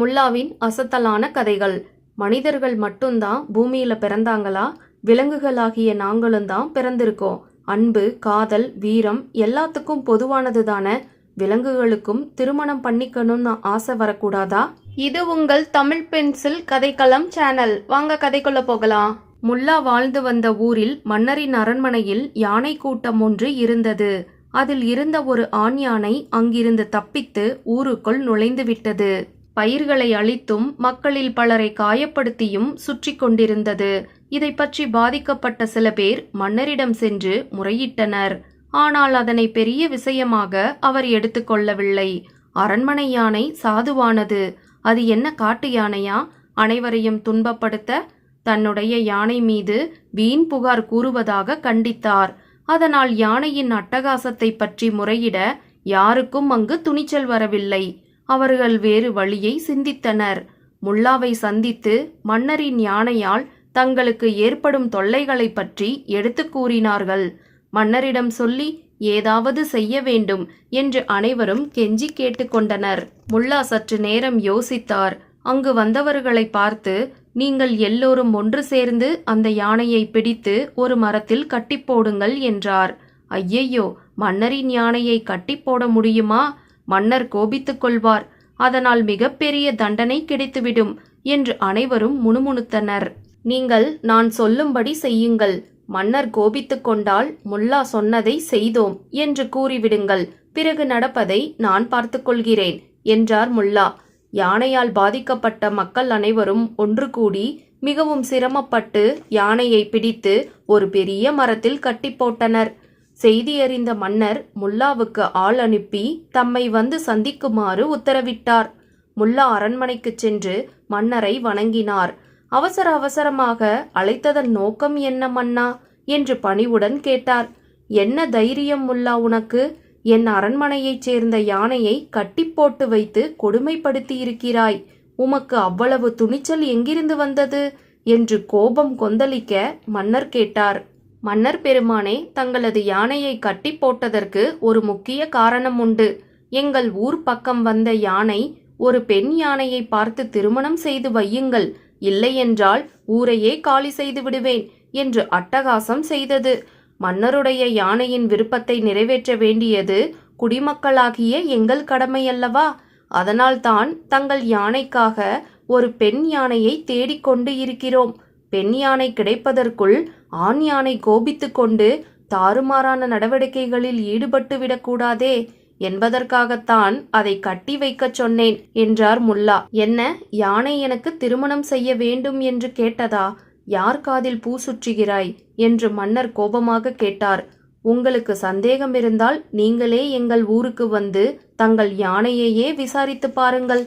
முல்லாவின் அசத்தலான கதைகள். மனிதர்கள் மட்டும்தான் பூமியில பிறந்தாங்களா? விலங்குகளாகிய நாங்களும் தான் பிறந்திருக்கோம். அன்பு காதல் வீரம் எல்லாத்துக்கும் பொதுவானது தானே விலங்குகளுக்கும் திருமணம் பண்ணிக்கணும்னு ஆசை வரக்கூடாதா? இது உங்கள் தமிழ் பென்சில் கதைக்களம் சேனல். வாங்க கதைக்குள்ள போகலாம். முல்லா வாழ்ந்து வந்த ஊரில் மன்னரின் அரண்மனையில் யானை கூட்டம் ஒன்று இருந்தது. அதில் இருந்த ஒரு ஆண் யானை அங்கிருந்து தப்பித்து ஊருக்குள் நுழைந்து விட்டது பயிர்களை அழித்தும் மக்களில் பலரை காயப்படுத்தியும் சுற்றி கொண்டிருந்தது. இதை பற்றி பாதிக்கப்பட்ட சில பேர் மன்னரிடம் சென்று முறையிட்டனர். ஆனால் அதனை பெரிய விஷயமாக அவர் எடுத்துக்கொள்ளவில்லை அரண்மனை யானை சாதுவானது. அது என்ன காட்டு யானையா? அனைவரையும் துன்பப்படுத்த தன்னுடைய யானை மீது வீண் புகார் கூறுவதாக கண்டித்தார். அதனால் யானையின் அட்டகாசத்தை பற்றி முறையிட யாருக்கும் அங்கு துணிச்சல் வரவில்லை. அவர்கள் வேறு வழியை சிந்தித்தனர். முல்லாவை சந்தித்து மன்னரின் யானையால் தங்களுக்கு ஏற்படும் தொல்லைகளை பற்றி எடுத்துக் கூறினார்கள். மன்னரிடம் சொல்லி ஏதாவது செய்ய வேண்டும் என்று அனைவரும் கெஞ்சி கேட்டுக்கொண்டனர் முல்லா சற்று நேரம் யோசித்தார். அங்கு வந்தவர்களை பார்த்து நீங்கள் எல்லோரும் ஒன்று சேர்ந்து அந்த யானையை பிடித்து ஒரு மரத்தில் கட்டி போடுங்கள் என்றார். ஐயையோ மன்னரின் யானையை கட்டி போட முடியுமா? மன்னர் கோபித்துக் கொள்வார். அதனால் மிகப்பெரிய தண்டனை கிடைத்துவிடும் என்று அனைவரும் முணுமுணுத்தனர். நீங்கள் நான் சொல்லும்படி செய்யுங்கள். மன்னர் கோபித்துக் கொண்டால் முல்லா சொன்னதை செய்தோம் என்று கூறிவிடுங்கள். பிறகு நடப்பதை நான் பார்த்துக்கொள்கிறேன் என்றார் முல்லா. யானையால் பாதிக்கப்பட்ட மக்கள் அனைவரும் ஒன்று கூடி மிகவும் சிரமப்பட்டு யானையை பிடித்து ஒரு பெரிய மரத்தில் கட்டி போட்டனர். செய்தியறிந்த மன்னர் முல்லாவுக்கு ஆள் அனுப்பி தம்மை வந்து சந்திக்குமாறு உத்தரவிட்டார். முல்லா அரண்மனைக்குச் சென்று மன்னரை வணங்கினார். அவசர அவசரமாக அழைத்ததன் நோக்கம் என்ன மன்னா? என்று பணிவுடன் கேட்டார். என்ன தைரியம் முல்லா உனக்கு? என் அரண்மனையைச் சேர்ந்த யானையை கட்டி போட்டு வைத்து கொடுமைப்படுத்தி இருக்கிறாய் உமக்கு அவ்வளவு துணிச்சல் எங்கிருந்து வந்தது? என்று கோபம் கொந்தளிக்க மன்னர் கேட்டார். மன்னர் பெருமானே தங்களது யானையை கட்டி போட்டதற்கு ஒரு முக்கிய காரணம் உண்டு. எங்கள் ஊர் பக்கம் வந்த யானை ஒரு பெண் யானையை பார்த்து திருமணம் செய்து வையுங்கள். இல்லையென்றால் ஊரையே காலி செய்து விடுவேன் என்று அட்டகாசம் செய்தது. மன்னருடைய யானையின் விருப்பத்தை நிறைவேற்ற வேண்டியது குடிமக்களாகிய எங்கள் கடமையல்லவா? அதனால்தான் தங்கள் யானைக்காக ஒரு பெண் யானையை தேடிக்கொண்டு இருக்கிறோம். பெண் யானை கிடைப்பதற்குள் ஆண் யானை கோபித்துக் கொண்டு தாறுமாறான நடவடிக்கைகளில் ஈடுபட்டு விடக்கூடாதே என்பதற்காகத்தான் அதை கட்டி வைக்கச் சொன்னேன் என்றார் முல்லா. என்ன யானை எனக்கு திருமணம் செய்ய வேண்டும் என்று கேட்டதா? யார் காதில் பூ சுற்றுகிறாய்? என்று மன்னர் கோபமாக கேட்டார். உங்களுக்கு சந்தேகம் இருந்தால் நீங்களே எங்கள் ஊருக்கு வந்து தங்கள் யானையையே விசாரித்து பாருங்கள்.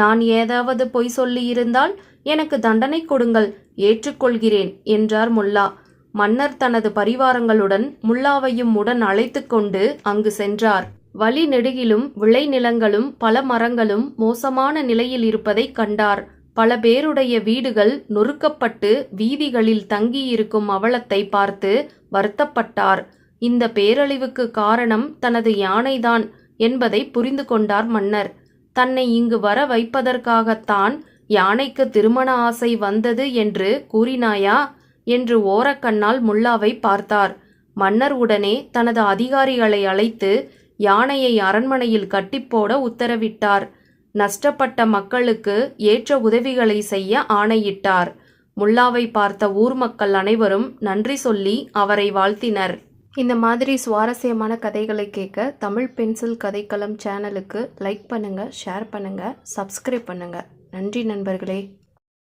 நான் ஏதாவது பொய் சொல்லியிருந்தால் எனக்கு தண்டனை கொடுங்கள் ஏற்றுக்கொள்கிறேன் என்றார் முல்லா. மன்னர் தனது பரிவாரங்களுடன் முல்லாவையும் உடன் அழைத்து கொண்டு அங்கு சென்றார். வழி நெடுகிலும் விளைநிலங்களும் பல மரங்களும் மோசமான நிலையில் இருப்பதைக் கண்டார். பல பேருடைய வீடுகள் நொறுக்கப்பட்டு வீதிகளில் தங்கியிருக்கும் அவலத்தை பார்த்து வருத்தப்பட்டார். இந்த பேரழிவுக்கு காரணம் தனது யானைதான் என்பதை புரிந்து கொண்டார் மன்னர். தன்னை இங்கு வர வைப்பதற்காகத்தான் யானைக்கு திருமண ஆசை வந்தது என்று கூறினாயா? என்று ஓரக்கண்ணால் முல்லாவை பார்த்தார். மன்னர் உடனே தனது அதிகாரிகளை அழைத்து யானையை அரண்மனையில் கட்டிப்போட உத்தரவிட்டார். நஷ்டப்பட்ட மக்களுக்கு ஏற்ற உதவிகளை செய்ய ஆணையிட்டார். முல்லாவை பார்த்த ஊர் மக்கள் அனைவரும் நன்றி சொல்லி அவரை வாழ்த்தினர். இந்த மாதிரி சுவாரஸ்யமான கதைகளை கேட்க தமிழ் பென்சில் கதைக்களம் சேனலுக்கு லைக் பண்ணுங்கள் ஷேர் பண்ணுங்கள் சப்ஸ்கிரைப் பண்ணுங்கள் நன்றி நண்பர்களே.